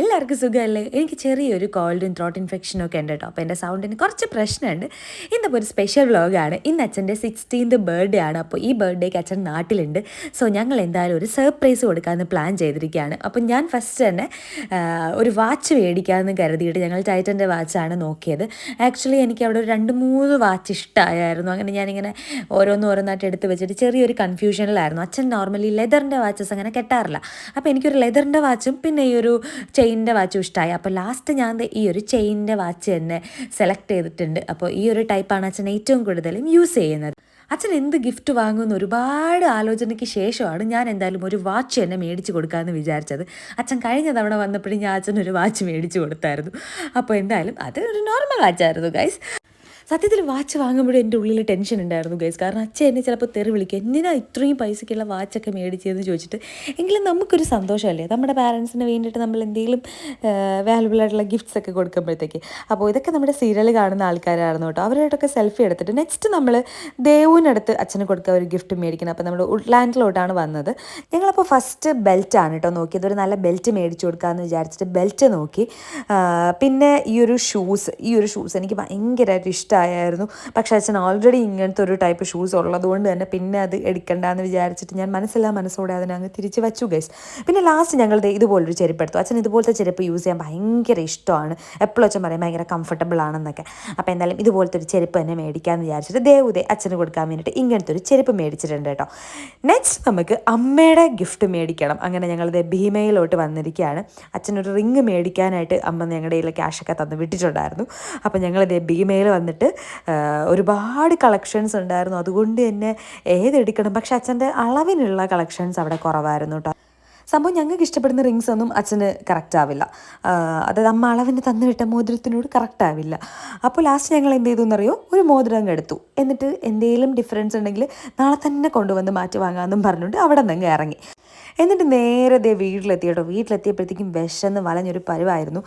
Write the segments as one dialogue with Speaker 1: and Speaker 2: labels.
Speaker 1: എല്ലാവർക്കും സുഖമല്ലേ? എനിക്ക് ചെറിയൊരു കോൾഡും ത്രോട്ട് ഇൻഫെക്ഷനും ഒക്കെ ഉണ്ട് കേട്ടോ. അപ്പോൾ എന്റെ സൗണ്ടിന് കുറച്ച് പ്രശ്നമുണ്ട്. ഇന്നിപ്പോൾ ഒരു സ്പെഷ്യൽ വ്ലോഗാണ് ഇന്ന് അച്ഛന്റെ സിക്സ്റ്റീൻത് ബർത്ത്ഡേ ആണ്. അപ്പോൾ ഈ ബർത്ത്ഡേക്ക് അച്ഛൻ നാട്ടിലുണ്ട്. സോ ഞങ്ങൾ എന്തായാലും ഒരു സർപ്രൈസ് കൊടുക്കാമെന്ന് പ്ലാൻ ചെയ്തിരിക്കുകയാണ്. അപ്പോൾ ഞാൻ ഫസ്റ്റ് തന്നെ ഒരു വാച്ച് മേടിക്കാമെന്ന് കരുതിയിട്ട് ഞങ്ങൾ ടൈറ്റന്റെ വാച്ചാണ് നോക്കിയത്. ആക്ച്വലി എനിക്ക് അവിടെ ഒരു രണ്ട് മൂന്ന് വാച്ച് ഇഷ്ടമായിരുന്നു. അങ്ങനെ ഞാനിങ്ങനെ ഓരോന്ന് ഓരോന്നായിട്ട് എടുത്ത് വെച്ചിട്ട് ചെറിയൊരു കൺഫ്യൂഷനിലായിരുന്നു അച്ഛൻ നോർമലി ലെതറിന്റെ വാച്ചസ് അങ്ങനെ കെട്ടാറില്ല. അപ്പോൾ എനിക്കൊരു ലെതറിന്റെ വാച്ചും പിന്നെ ഈ ഒരു ചെയിനിന്റെ വാച്ചും ഇഷ്ടമായി അപ്പോൾ ലാസ്റ്റ് ഞാൻ ഈ ഒരു ചെയിനിന്റെ വാച്ച് തന്നെ സെലക്ട് ചെയ്തിട്ടുണ്ട്. അപ്പോൾ ഈ ഒരു ടൈപ്പാണ് അച്ഛൻ ഏറ്റവും കൂടുതലും യൂസ് ചെയ്യുന്നത്. അച്ഛൻ എന്ത് ഗിഫ്റ്റ് വാങ്ങുമെന്ന് ഒരുപാട് ആലോചനയ്ക്ക് ശേഷമാണ് ഞാൻ എന്തായാലും ഒരു വാച്ച് തന്നെ മേടിച്ച് കൊടുക്കാമെന്ന് വിചാരിച്ചത്. അച്ഛൻ കഴിഞ്ഞ തവണ വന്നപ്പോഴും ഞാൻ അച്ഛൻ ഒരു വാച്ച് മേടിച്ച് കൊടുത്തായിരുന്നു. അപ്പോൾ എന്തായാലും അത് ഒരു നോർമൽ വാച്ചായിരുന്നു ഗൈസ് സത്യത്തിൽ വാച്ച് വാങ്ങുമ്പോഴും എന്റെ ഉള്ളിൽ ടെൻഷൻ ഉണ്ടായിരുന്നു ഗൈസ് കാരണം അച്ഛൻ എന്നെ ചിലപ്പോൾ തെറി വിളിക്കുക എന്തിനാ ഇത്രയും പൈസയ്ക്കുള്ള വാച്ചൊക്കെ മേടിച്ചതെന്ന് ചോദിച്ചിട്ട് എങ്കിലും നമുക്കൊരു സന്തോഷമല്ലേ? നമ്മുടെ പാരൻസിന് വേണ്ടിയിട്ട് നമ്മൾ എന്തെങ്കിലും വാല്യുബിൾ ആയിട്ടുള്ള ഗിഫ്റ്റ്സ് ഒക്കെ കൊടുക്കുമ്പോഴത്തേക്ക്. അപ്പോൾ ഇതൊക്കെ നമ്മുടെ സീരിയൽ കാണുന്ന ആൾക്കാരായിരുന്നു കേട്ടോ. അവരോടൊക്കെ സെൽഫി എടുത്തിട്ട് നെക്സ്റ്റ് നമ്മൾ ദേവുവിനടുത്ത് അച്ഛന് കൊടുക്കുക ഒരു ഗിഫ്റ്റ് മേടിക്കണം. അപ്പോൾ നമ്മൾ ഉഡ്ലാൻഡിലോട്ടാണ് വന്നത്. ഞങ്ങളപ്പോൾ ഫസ്റ്റ് ബെൽറ്റാണ് കേട്ടോ നോക്കിയത്. ഒരു നല്ല ബെൽറ്റ് മേടിച്ചു കൊടുക്കാമെന്ന് വിചാരിച്ചിട്ട് ബെൽറ്റ് നോക്കി. പിന്നെ ഈ ഒരു ഷൂസ് ഈ ഒരു ഷൂസ് എനിക്ക് ഭയങ്കരമായിട്ട് ഇഷ്ടമായിരുന്നു പക്ഷേ അച്ഛൻ ഓൾറെഡി ഇങ്ങനത്തെ ഒരു ടൈപ്പ് ഷൂസ് ഉള്ളതുകൊണ്ട് തന്നെ പിന്നെ അത് എടുക്കണ്ടെന്ന് വിചാരിച്ചിട്ട് ഞാൻ മനസ്സിലാ മനസ്സോടെ അതിനെ അങ്ങ് തിരിച്ച് വെച്ചു ഗൈസ് പിന്നെ ലാസ്റ്റ് ഞങ്ങൾ ഇതുപോലൊരു ചെരുപ്പ് എടുത്തു അച്ഛൻ ഇതുപോലത്തെ ചെരുപ്പ് യൂസ് ചെയ്യാൻ ഭയങ്കര ഇഷ്ടമാണ്. എപ്പോഴും അച്ഛൻ പറയും ഭയങ്കര കംഫർട്ടബിൾ ആണെന്നൊക്കെ. അപ്പോൾ എന്തായാലും ഇതുപോലത്തെ ഒരു ചെരുപ്പ് തന്നെ മേടിക്കാമെന്ന് വിചാരിച്ചിട്ട് ദേവുദേ അച്ഛന് കൊടുക്കാൻ വേണ്ടിയിട്ട് ഇങ്ങനത്തെ ഒരു ചെരുപ്പ് മേടിച്ചിട്ടുണ്ട് കേട്ടോ. നെക്സ്റ്റ് നമുക്ക് അമ്മയുടെ ഗിഫ്റ്റ് മേടിക്കണം. അങ്ങനെ ഞങ്ങളിത് ഭീമയിലോട്ട് വന്നിരിക്കുകയാണ്. അച്ഛനൊരു റിങ് മേടിക്കാനായിട്ട് അമ്മ ഞങ്ങളുടെ കയ്യിൽ ക്യാഷൊക്കെ തന്ന് വിട്ടിട്ടുണ്ടായിരുന്നു. അപ്പോൾ ഞങ്ങളിതേ ഭീമയിൽ വന്നിട്ട് ആ, ഒരുപാട് കളക്ഷൻസ് ഉണ്ടായിരുന്നു. അതുകൊണ്ട് തന്നെ ഏതെടുക്കണം? പക്ഷെ അച്ഛന്റെ അളവിനുള്ള കളക്ഷൻസ് അവിടെ കുറവായിരുന്നു കേട്ടോ. സംഭവം ഞങ്ങൾക്ക് ഇഷ്ടപ്പെടുന്ന റിങ്സ് ഒന്നും അച്ഛന് കറക്റ്റ് ആവില്ല. അതായത് അമ്മ അളവിന് തന്നു വിട്ട മോതിരത്തിനോട് കറക്റ്റ് ആവില്ല. അപ്പോൾ ലാസ്റ്റ് ഞങ്ങൾ എന്ത് ചെയ്തു എന്നറിയോ? ഒരു മോതിരം എടുത്തു. എന്നിട്ട് എന്തെങ്കിലും ഡിഫറൻസ് ഉണ്ടെങ്കിൽ നാളെ തന്നെ കൊണ്ടുവന്ന് മാറ്റി വാങ്ങാമെന്നും പറഞ്ഞുകൊണ്ട് അവിടെ നിന്ന് ഇറങ്ങി. എന്നിട്ട് നേരെ ദേ വീട്ടിലെത്തി കേട്ടോ. വീട്ടിലെത്തിയപ്പോഴത്തേക്കും വിശന്ന് വലഞ്ഞൊരു പരിവായിരുന്നു.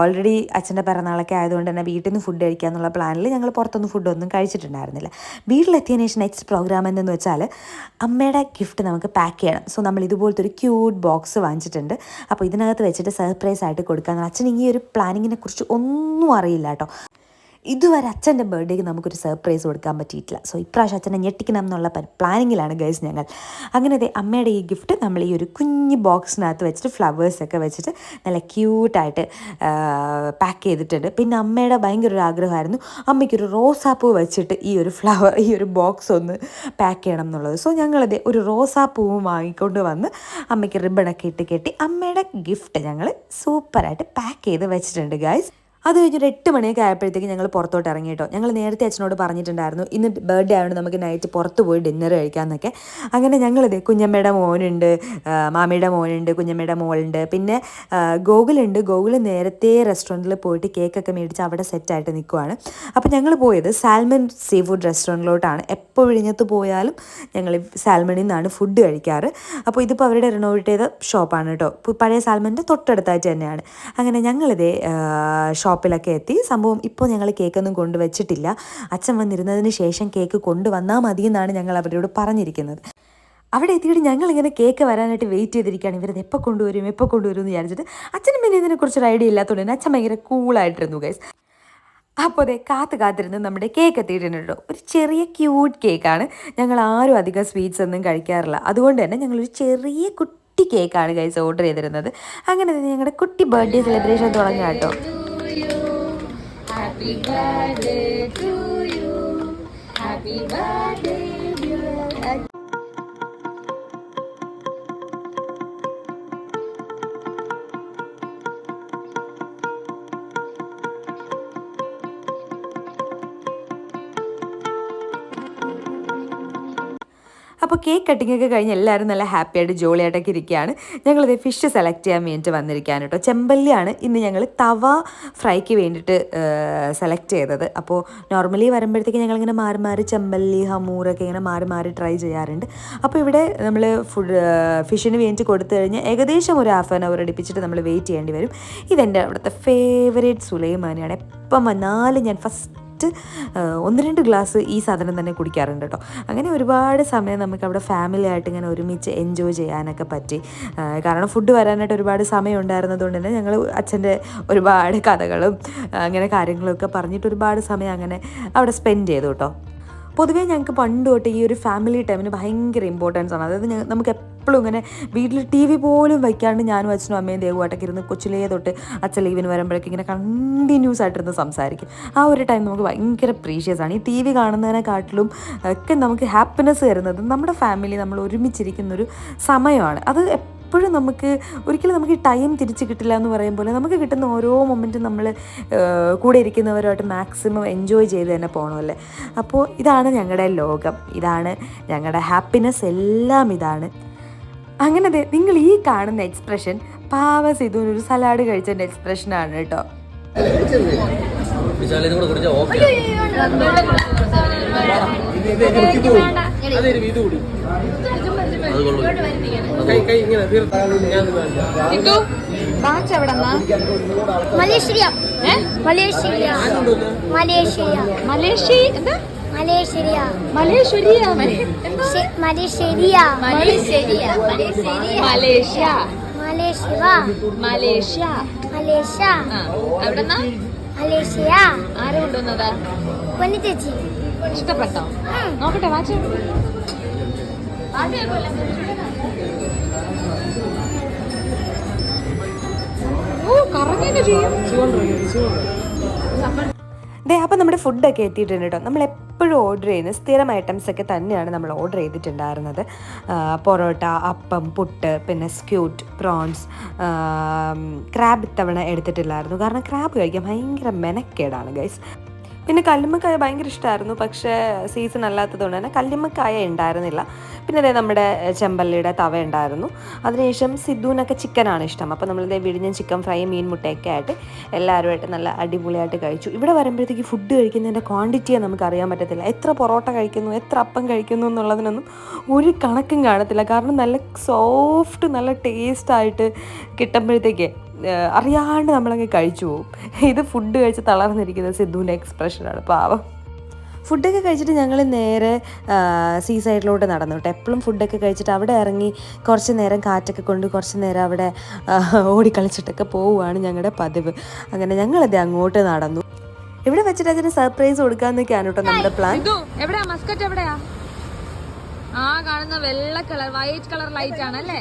Speaker 1: ഓൾറെഡി അച്ഛന്റെ പിറന്നാളൊക്കെ ആയതുകൊണ്ട് തന്നെ വീട്ടിൽ നിന്ന് ഫുഡ് കഴിക്കുക എന്നുള്ള പ്ലാനിൽ ഞങ്ങൾ പുറത്തൊന്നും ഫുഡൊന്നും കഴിച്ചിട്ടുണ്ടായിരുന്നില്ല. വീട്ടിലെത്തിയതിനു ശേഷം നെക്സ്റ്റ് പ്രോഗ്രാം എന്തെന്ന് വെച്ചാൽ അമ്മയുടെ ഗിഫ്റ്റ് നമുക്ക് പാക്ക് ചെയ്യണം. സോ നമ്മൾ ഇതുപോലത്തെ ഒരു ക്യൂട്ട് ബോക്സ് വാങ്ങിച്ചിട്ടുണ്ട്. അപ്പോൾ ഇതിനകത്ത് വെച്ചിട്ട് സർപ്രൈസ് ആയിട്ട് കൊടുക്കാൻ അച്ഛൻ ഈ ഒരു പ്ലാനിങ്ങിനെ കുറിച്ച് ഒന്നും അറിയില്ല കേട്ടോ. ഇതുവരെ അച്ഛന്റെ ബർത്ത്ഡേക്ക് നമുക്കൊരു സർപ്രൈസ് കൊടുക്കാൻ പറ്റിയിട്ടില്ല. സോ ഇപ്രാവശ്യം അച്ഛനെ ഞെട്ടിക്കണം എന്നുള്ള പ്ലാനിങ്ങിലാണ് ഗൈസ് ഞങ്ങൾ. അങ്ങനെ അതെ അമ്മയുടെ ഈ ഗിഫ്റ്റ് നമ്മൾ ഈ ഒരു കുഞ്ഞ് ബോക്സിനകത്ത് വെച്ചിട്ട് ഫ്ലവേഴ്സൊക്കെ വെച്ചിട്ട് നല്ല ക്യൂട്ടായിട്ട് പാക്ക് ചെയ്തിട്ടുണ്ട്. പിന്നെ അമ്മയുടെ ഭയങ്കര ഒരു ആഗ്രഹമായിരുന്നു അമ്മയ്ക്കൊരു റോസാപ്പൂ വെച്ചിട്ട് ഈ ഒരു ഫ്ലവർ ഈ ഒരു ബോക്സ് ഒന്ന് പാക്ക് ചെയ്യണം എന്നുള്ളത്. സോ ഞങ്ങളത് ഒരു റോസാപ്പൂവും വാങ്ങിക്കൊണ്ട് വന്ന് അമ്മയ്ക്ക് റിബണൊക്കെ ഇട്ട് കെട്ടി അമ്മയുടെ ഗിഫ്റ്റ് ഞങ്ങൾ സൂപ്പറായിട്ട് പാക്ക് ചെയ്ത് വെച്ചിട്ടുണ്ട് ഗൈസ് അത് കഴിഞ്ഞൊരു എട്ട് മണിയൊക്കെ ആയപ്പോഴത്തേക്ക് ഞങ്ങൾ പുറത്തോട്ട് ഇറങ്ങി കേട്ടോ. ഞങ്ങൾ നേരത്തെ അച്ഛനോട് പറഞ്ഞിട്ടുണ്ടായിരുന്നു ഇന്ന് ബർത്ത്ഡേ ആയതുകൊണ്ട് നമുക്ക് നൈറ്റ് പുറത്ത് പോയി ഡിന്നർ കഴിക്കാമെന്നൊക്കെ. അങ്ങനെ ഞങ്ങളിത് കുഞ്ഞമ്മയുടെ മോനുണ്ട് മാമിയുടെ മോനുണ്ട് കുഞ്ഞമ്മയുടെ മോളുണ്ട്. പിന്നെ ഗോകുലുണ്ട്. ഗോകുൽ നേരത്തെ റെസ്റ്റോറന്റിൽ പോയിട്ട് കേക്കൊക്കെ മേടിച്ച് അവിടെ സെറ്റായിട്ട് നിൽക്കുവാണ് അപ്പോൾ ഞങ്ങൾ പോയത് സാൽമൺ സീ ഫുഡ് റെസ്റ്റോറന്റിലോട്ടാണ് എപ്പോൾ വിഴിഞ്ഞത്ത് പോയാലും ഞങ്ങൾ സാൽമണിൽ നിന്നാണ് ഫുഡ് കഴിക്കാറ്. അപ്പോൾ ഇതിപ്പോൾ അവരുടെ റിനോവേറ്റ് ചെയ്ത ഷോപ്പാണ് കേട്ടോ. പഴയ സാൽമണിന്റെ തൊട്ടടുത്തായിട്ട് തന്നെയാണ്. അങ്ങനെ ഞങ്ങളിതേ ആ, ഷോപ്പിലൊക്കെ എത്തി. സംഭവം ഇപ്പോൾ ഞങ്ങൾ കേക്കൊന്നും കൊണ്ടുവച്ചിട്ടില്ല. അച്ഛൻ വന്നിരുന്നതിന് ശേഷം കേക്ക് കൊണ്ടുവന്നാൽ മതി എന്നാണ് ഞങ്ങൾ അവരോട് പറഞ്ഞിരിക്കുന്നത്. അവിടെ എത്തിയിട്ട് ഞങ്ങളിങ്ങനെ കേക്ക് വരാനായിട്ട് വെയിറ്റ് ചെയ്തിരിക്കുകയാണ്. ഇവരത് എപ്പോൾ കൊണ്ടുവരും എപ്പോൾ കൊണ്ടുവരും എന്ന് വിചാരിച്ചിട്ട് അച്ഛനും പിന്നെ ഇതിനെക്കുറിച്ചൊരു ഐഡിയ ഇല്ലാത്തതുകൊണ്ട് തന്നെ അച്ഛൻ ഭയങ്കര കൂളായിട്ടിരുന്നു ഗൈസ് അപ്പോൾ അതെ കാത്ത് കാത്തിരുന്ന് നമ്മുടെ കേക്ക് എത്തിയിട്ടുണ്ട് ഒരു ചെറിയ ക്യൂട്ട് കേക്കാണ് ഞങ്ങൾ ആരും അധികം സ്വീറ്റ്സ് ഒന്നും കഴിക്കാറില്ല. അതുകൊണ്ട് തന്നെ ഞങ്ങളൊരു ചെറിയ കുട്ടി കേക്കാണ് ഗൈസ് ഓർഡർ ചെയ്തിരുന്നത്. അങ്ങനെ തന്നെ ഞങ്ങളുടെ കുട്ടി ബർത്ത്ഡേ സെലിബ്രേഷൻ തുടങ്ങുക കേട്ടോ.
Speaker 2: Happy birthday to
Speaker 1: അപ്പോൾ കേക്ക് കട്ടിംഗ് ഒക്കെ കഴിഞ്ഞ് എല്ലാവരും നല്ല ഹാപ്പി ആയിട്ട് ജോളിയായിട്ടൊക്കെ ഇരിക്കുകയാണ്. ഞങ്ങളിത് ഫിഷ് സെലക്ട് ചെയ്യാൻ വേണ്ടിയിട്ട് വന്നിരിക്കുകയാണ് കേട്ടോ ചെമ്പല്ലിയാണ് ഇന്ന് ഞങ്ങൾ തവ ഫ്രൈക്ക് വേണ്ടിയിട്ട് സെലക്ട് ചെയ്തത്. അപ്പോൾ നോർമലി വരുമ്പോഴത്തേക്ക് ഞങ്ങളിങ്ങനെ മാറി മാറി ചെമ്പല്ലി ഹമൂറൊക്കെ ഇങ്ങനെ മാറി മാറി ട്രൈ ചെയ്യാറുണ്ട്. അപ്പോൾ ഇവിടെ നമ്മൾ ഫുഡ് ഫിഷിന് വേണ്ടി കൊടുത്തു കഴിഞ്ഞാൽ ഏകദേശം ഒരു ഹാഫ് ആൻ അവർ അടുപ്പിച്ചിട്ട് നമ്മൾ വെയിറ്റ് ചെയ്യേണ്ടി വരും. ഇതെന്റെ അവിടുത്തെ ഫേവറേറ്റ് സുലൈമാനിയാണ്. എപ്പം വന്നാലും ഞാൻ ഫസ്റ്റ് നൈറ്റ് ഒന്ന് രണ്ട് ഗ്ലാസ് ഈ സാധനം തന്നെ കുടിക്കാറുണ്ട് കേട്ടോ. അങ്ങനെ ഒരുപാട് സമയം നമുക്ക് അവിടെ ഫാമിലി ആയിട്ട് ഇങ്ങനെ ഒരുമിച്ച് എൻജോയ് ചെയ്യാനൊക്കെ പറ്റി. കാരണം ഫുഡ് വരാനായിട്ട് ഒരുപാട് സമയം ഉണ്ടായിരുന്നതുകൊണ്ട് തന്നെ ഞങ്ങൾ അച്ഛന്റെ ഒരുപാട് കഥകളും അങ്ങനെ കാര്യങ്ങളൊക്കെ പറഞ്ഞിട്ട് ഒരുപാട് സമയം അങ്ങനെ അവിടെ സ്പെൻഡ് ചെയ്തു കേട്ടോ. പൊതുവേ ഞങ്ങൾക്ക് പണ്ട് തൊട്ട് ഈ ഒരു ഫാമിലി ടൈമിന് ഭയങ്കര ഇമ്പോർട്ടൻസ് ആണ്. അതായത് നമുക്ക് എപ്പോഴും ഇങ്ങനെ വീട്ടിൽ ടി വി പോലും വയ്ക്കാണ്ട് ഞാനും അച്ഛനും അമ്മയും ദേവുമായിട്ടൊക്കെ ഇരുന്ന് കൊച്ചിലേ തൊട്ട് അച്ഛൻ ലീവിന് വരുമ്പോഴേക്കും ഇങ്ങനെ കണ്ടിന്യൂസ് ആയിട്ടിരുന്ന് സംസാരിക്കും. ആ ഒരു ടൈം നമുക്ക് ഭയങ്കര പ്രീഷ്യസ് ആണ്. ഈ ടി വി കാണുന്നതിനെക്കാട്ടിലും ഒക്കെ നമുക്ക് ഹാപ്പിനെസ് തരുന്നത് നമ്മുടെ ഫാമിലി നമ്മൾ ഒരുമിച്ചിരിക്കുന്നൊരു സമയമാണ്. അത് എപ്പോഴും നമുക്ക് ഒരിക്കലും നമുക്ക് ടൈം തിരിച്ച് കിട്ടില്ല എന്ന് പറയും പോലെ നമുക്ക് കിട്ടുന്ന ഓരോ മൊമെന്റും നമ്മൾ കൂടെ ഇരിക്കുന്നവരുമായിട്ട് മാക്സിമം എൻജോയ് ചെയ്ത് തന്നെ പോകണമല്ലേ അപ്പോൾ ഇതാണ് ഞങ്ങളുടെ ലോകം ഇതാണ് ഞങ്ങളുടെ ഹാപ്പിനെസ് എല്ലാം ഇതാണ് അങ്ങനെ ദേ നിങ്ങൾ ഈ കാണുന്ന എക്സ്പ്രഷൻ പാവ സിധുവിനൊരു സലാഡ് കഴിച്ചതിന്റെ എക്സ്പ്രഷനാണ് കേട്ടോ
Speaker 3: അത് കൊള്ളു
Speaker 2: ബാച്ച് എവിടെന്നാ
Speaker 4: മലേഷ്യ. മലേഷ്യ. മലേഷ്യ.
Speaker 2: മലേഷ്യ എന്താ?
Speaker 4: മലേഷ്യ.
Speaker 2: മലേശ്വരിയ
Speaker 4: ശെ- മലേഷ്യ
Speaker 2: മലേശ്വരിയ. മലേഷ്യ
Speaker 4: മലേഷ്യ
Speaker 2: മലേഷ്യ
Speaker 4: മലേഷ്യ
Speaker 2: ആ എവിടെന്നാ
Speaker 4: മലേഷ്യ
Speaker 2: ആരെ കൊണ്ടുവന്നതാ?
Speaker 4: പൊന്നിച്ചേച്ചി. ചേച്ചി
Speaker 2: ഇഷ്ടപ്പെട്ടോ നോക്കട്ടെ വാച്ച് ഓ ചെയ്യും.
Speaker 1: അപ്പം നമ്മുടെ ഫുഡൊക്കെ എത്തിയിട്ടുണ്ട് കേട്ടോ. നമ്മൾ എപ്പോഴും ഓർഡർ ചെയ്യുന്ന സ്ഥിരം ഐറ്റംസ് ഒക്കെ തന്നെയാണ് നമ്മൾ ഓർഡർ ചെയ്തിട്ടുണ്ടായിരുന്നത്. പൊറോട്ട അപ്പം പുട്ട് പിന്നെ സ്ക്യൂട്ട് പ്രോൺസ് ക്രാബ് ഇത്തവണ എടുത്തിട്ടില്ലായിരുന്നു. കാരണം ക്രാബ് കഴിക്കാൻ ഭയങ്കര മെനക്കേടാണ് ഗൈസ് പിന്നെ കല്ലുമ്മക്കായ ഭയങ്കര ഇഷ്ടമായിരുന്നു പക്ഷേ സീസൺ അല്ലാത്തതുകൊണ്ട് തന്നെ കല്ലുമ്മക്കായ ഉണ്ടായിരുന്നില്ല. പിന്നെ അതേ നമ്മുടെ ചെമ്പല്ലിയുടെ തവ ഉണ്ടായിരുന്നു. അതിനുശേഷം സിദ്ധുവിനൊക്കെ ചിക്കനാണ് ഇഷ്ടം. അപ്പോൾ നമ്മളിതേ വിഴിഞ്ഞൻ ചിക്കൻ ഫ്രൈ മീൻ മുട്ടയൊക്കെ ആയിട്ട് എല്ലാവരുമായിട്ട് നല്ല അടിപൊളിയായിട്ട് കഴിച്ചു. ഇവിടെ വരുമ്പോഴത്തേക്ക് ഫുഡ് കഴിക്കുന്നതിന്റെ ക്വാണ്ടിറ്റിയെ നമുക്ക് അറിയാൻ പറ്റത്തില്ല. എത്ര പൊറോട്ട കഴിക്കുന്നു എത്ര അപ്പം കഴിക്കുന്നു എന്നുള്ളതിനൊന്നും ഒരു കണക്കും കാണത്തില്ല. കാരണം നല്ല സോഫ്റ്റ് നല്ല ടേസ്റ്റായിട്ട് കിട്ടുമ്പോഴത്തേക്ക് അറിയാണ്ട് നമ്മളങ്ങ് കഴിച്ചു പോകും ഇത് ഫുഡ് കഴിച്ച് തളർന്നിരിക്കുന്ന സിദ്ധുവിന്റെ എക്സ്പ്രഷനാണ് പാവം. ഫുഡൊക്കെ കഴിച്ചിട്ട് ഞങ്ങൾ നേരെ സീ സൈഡിലോട്ട് നടന്നു കേട്ടോ. എപ്പോഴും ഫുഡൊക്കെ കഴിച്ചിട്ട് അവിടെ ഇറങ്ങി കുറച്ച് നേരം കാറ്റൊക്കെ കൊണ്ട് കുറച്ച് നേരം അവിടെ ഓടിക്കളിച്ചിട്ടൊക്കെ പോവുകയാണ് ഞങ്ങളുടെ പതിവ്. അങ്ങനെ ഞങ്ങളത് അങ്ങോട്ട് നടന്നു. ഇവിടെ വെച്ചിട്ട് അതിന് സർപ്രൈസ് കൊടുക്കാന്നൊക്കെയാണ് കേട്ടോ നമ്മുടെ പ്ലാൻ
Speaker 2: ഇതു എവിടെയാ? മസ്കറ്റ് എവിടെയാ? ആ കാണുന്ന വെള്ള കളർ വൈറ്റ് കളർ ലൈറ്റ് ആണ് അല്ലേ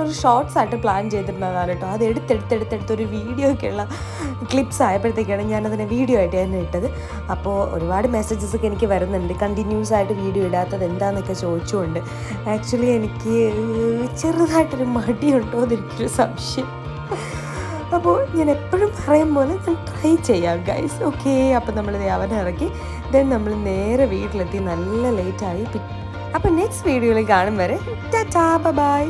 Speaker 1: ഞാനൊരു ഷോർട്സ് ആയിട്ട് പ്ലാൻ ചെയ്തിരുന്നതാണ് കേട്ടോ. അത് എടുത്തെടുത്തെടുത്തെടുത്ത് ഒരു വീഡിയോ ഒക്കെയുള്ള ക്ലിപ്സ് ആയപ്പോഴത്തേക്കാണ് ഞാനതിനെ വീഡിയോ ആയിട്ട് തന്നെ ഇട്ടത്. അപ്പോൾ ഒരുപാട് മെസ്സേജസ് ഒക്കെ എനിക്ക് വരുന്നുണ്ട്. കണ്ടിന്യൂസ് ആയിട്ട് വീഡിയോ ഇടാത്തത് എന്താണെന്നൊക്കെ ചോദിച്ചുകൊണ്ട് ആക്ച്വലി എനിക്ക് ചെറുതായിട്ടൊരു മടിയുണ്ടോ എന്നെനിക്കൊരു സംശയം. അപ്പോൾ ഞാൻ എപ്പോഴും പറയും പോലെ ഞാൻ ട്രൈ ചെയ്യാം ഗൈസ് ഓക്കെ അപ്പോൾ നമ്മൾ അവനെ ഇറക്കി. ദെൻ നമ്മൾ നേരെ വീട്ടിലെത്തി. നല്ല ലേറ്റായി അപ്പോൾ നെക്സ്റ്റ് വീഡിയോയിൽ കാണും വരെ. ടാ ബൈ